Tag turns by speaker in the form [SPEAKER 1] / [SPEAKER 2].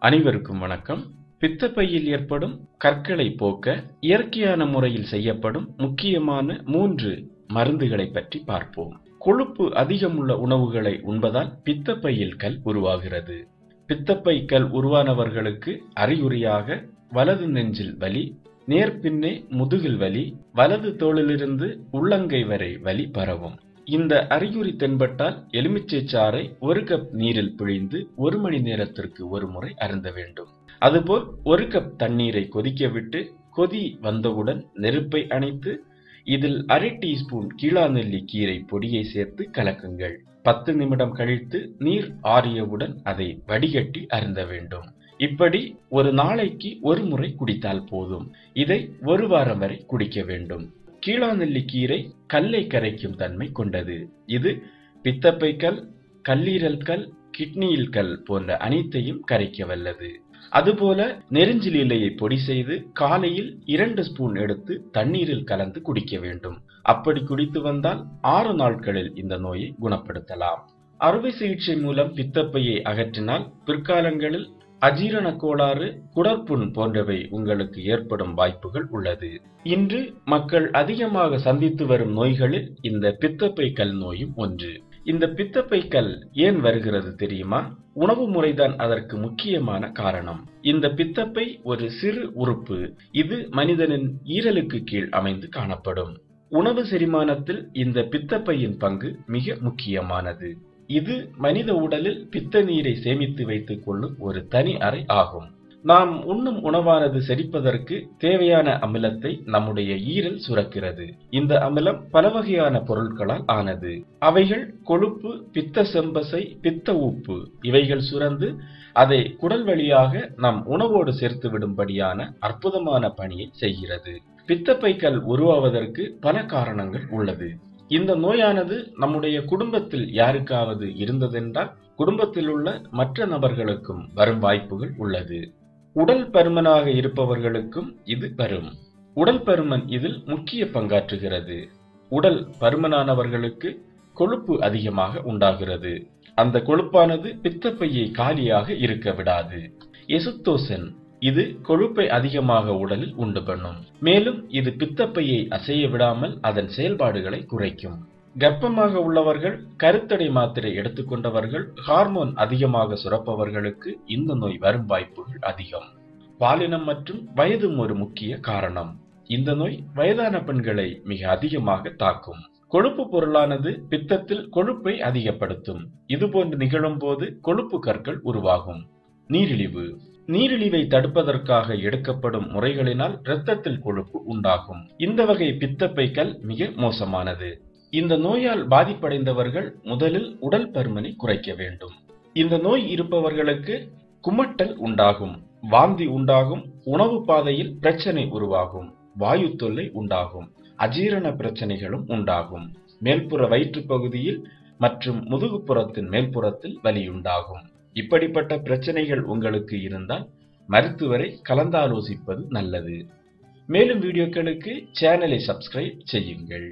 [SPEAKER 1] அனைவருக்கும் வணக்கம். பித்தப்பையில் ஏற்படும் கற்களை போக்க இயற்கையான முறையில் செய்யப்படும் முக்கியமான மூன்று மருந்துகளை பற்றி பார்ப்போம். கொழுப்பு அதிகமுள்ள உணவுகளை உண்பதால் பித்தப்பையில் கல் உருவாகிறது. பித்தப்பை கல் உருவானவர்களுக்கு அறிகுறியாக வலது நெஞ்சில் வலி நேர்பின்னே முதுகில் வலி வலது தோளிலிருந்து உள்ளங்கை வரை வலி பரவும். இந்த அறிகுறி தென்பட்டால் எலுமிச்சை சாறை ஒரு கப் நீரில் பிழிந்து ஒரு மணி நேரத்திற்கு ஒரு முறை அருந்த வேண்டும். அதுபோல் ஒரு கப் தண்ணீரை கொதிக்க விட்டு கொதி வந்தவுடன் நெருப்பை அணைத்து இதில் அரை டீஸ்பூன் கீழாநெல்லி கீரை பொடியை சேர்த்து கலக்குங்கள். பத்து நிமிடம் கழித்து நீர் ஆறியவுடன் அதை வடிகட்டி அருந்த வேண்டும். இப்படி ஒரு நாளைக்கு ஒரு முறை குடித்தால் போதும். இதை ஒரு வாரம் வரை குடிக்க வேண்டும். கீழாநெல்லி கீரை கல்லை கரைக்கும் தன்மை கொண்டது. இது பித்தப்பை கல் கல்லீரல் கல் கிட்னியில் கல் போன்ற அனைத்தையும் கரைக்க வல்லது. அதுபோல நெருஞ்சில் இலையை பொடி செய்து காலையில் இரண்டு ஸ்பூன் எடுத்து தண்ணீரில் கலந்து குடிக்க வேண்டும். அப்படி குடித்து வந்தால் ஆறு நாட்களில் இந்த நோயை குணப்படுத்தலாம். அறுவை சிகிச்சை மூலம் பித்தப்பையை அகற்றினால் பிற்காலங்களில் அஜீரண கோளாறு குடற்புண் போன்றவை உங்களுக்கு ஏற்படும் வாய்ப்புகள் உள்ளது. இன்று மக்கள் அதிகமாக சந்தித்து வரும் நோய்களில் இந்த பித்தப்பை கல் நோயும் ஒன்று. இந்த பித்தப்பை கல் ஏன் வருகிறது தெரியுமா? உணவு முறைதான் அதற்கு முக்கியமான காரணம். இந்த பித்தப்பை ஒரு சிறு உறுப்பு. இது மனிதனின் ஈரலுக்கு கீழ் அமைந்து காணப்படும். உணவு செரிமானத்தில் இந்த பித்தப்பையின் பங்கு மிக முக்கியமானது. இது மனித உடலில் பித்த நீரை சேமித்து வைத்துக் கொள்ளும் ஒரு தனி அறை ஆகும். நாம் உண்ணும் உணவானது செரிப்பதற்கு தேவையான அமிலத்தை நம்முடைய ஈரல் சுரக்கிறது. இந்த அமிலம் பல வகையான பொருட்களால் ஆனது. அவைகள் கொழுப்பு பித்த செம்பசை பித்த உப்பு. இவைகள் சுரந்து அதை குடல் வழியாக நம் உணவோடு சேர்த்து விடும்படியான அற்புதமான பணியை செய்கிறது. பித்தப்பைக்கல் உருவாவதற்கு பல காரணங்கள் உள்ளது. இந்த நோயானது நம்முடைய குடும்பத்தில் யாருக்காவது இருந்ததென்றால் குடும்பத்தில் உள்ள மற்ற நபர்களுக்கும் வரும் வாய்ப்புகள் உள்ளது. உடல் பருமனாக இருப்பவர்களுக்கும் இது வரும். உடல் பருமன் இதில் முக்கிய பங்காற்றுகிறது. உடல் பருமனானவர்களுக்கு கொழுப்பு அதிகமாக உண்டாகிறது. அந்த கொழுப்பானது பித்தப்பையை காலியாக இருக்க விடாது. எசுத்தோசன் இது கொழுப்பை அதிகமாக உடலில் உண்டு பண்ணும். மேலும் இது பித்தப்பையை அசைய விடாமல் அதன் செயல்பாடுகளை குறைக்கும். கர்ப்பமாக உள்ளவர்கள் கருத்தடை மாத்திரை எடுத்துக்கொண்டவர்கள் ஹார்மோன் அதிகமாக சுரப்பவர்களுக்கு இந்த நோய் வரும் வாய்ப்புகள் அதிகம். பாலினம் மற்றும் வயதும் ஒரு முக்கிய காரணம். இந்த நோய் வயதான பெண்களை மிக அதிகமாக தாக்கும். கொழுப்பு பொருளானது பித்தத்தில் கொழுப்பை அதிகப்படுத்தும். இதுபோன்று நிகழும் போது கொழுப்பு கற்கள் உருவாகும். நீரிழிவு. நீரிழிவை தடுப்பதற்காக எடுக்கப்படும் முறைகளினால் இரத்தத்தில் கொழுப்பு உண்டாகும். இந்த வகை பித்தப்பைக்கல் மிக மோசமானது. இந்த நோயால் பாதிப்படைந்தவர்கள் முதலில் உடல் பருமனை குறைக்க வேண்டும். இந்த நோய் இருப்பவர்களுக்கு குமட்டல் உண்டாகும் வாந்தி உண்டாகும் உணவு பாதையில் பிரச்சனை உருவாகும் வாயு தொல்லை உண்டாகும் அஜீரண பிரச்சனைகளும் உண்டாகும். மேல்புற வயிற்று பகுதியில் மற்றும் முதுகுப்புறத்தின் மேல்புறத்தில் வலியுண்டாகும் இப்படிப்பட்ட பிரச்சனைகள் உங்களுக்கு இருந்தால் மருத்துவரை கலந்தாலோசிப்பது நல்லது. மேலும் வீடியோக்களுக்கு சேனலை சப்ஸ்கிரைப் செய்யுங்கள்.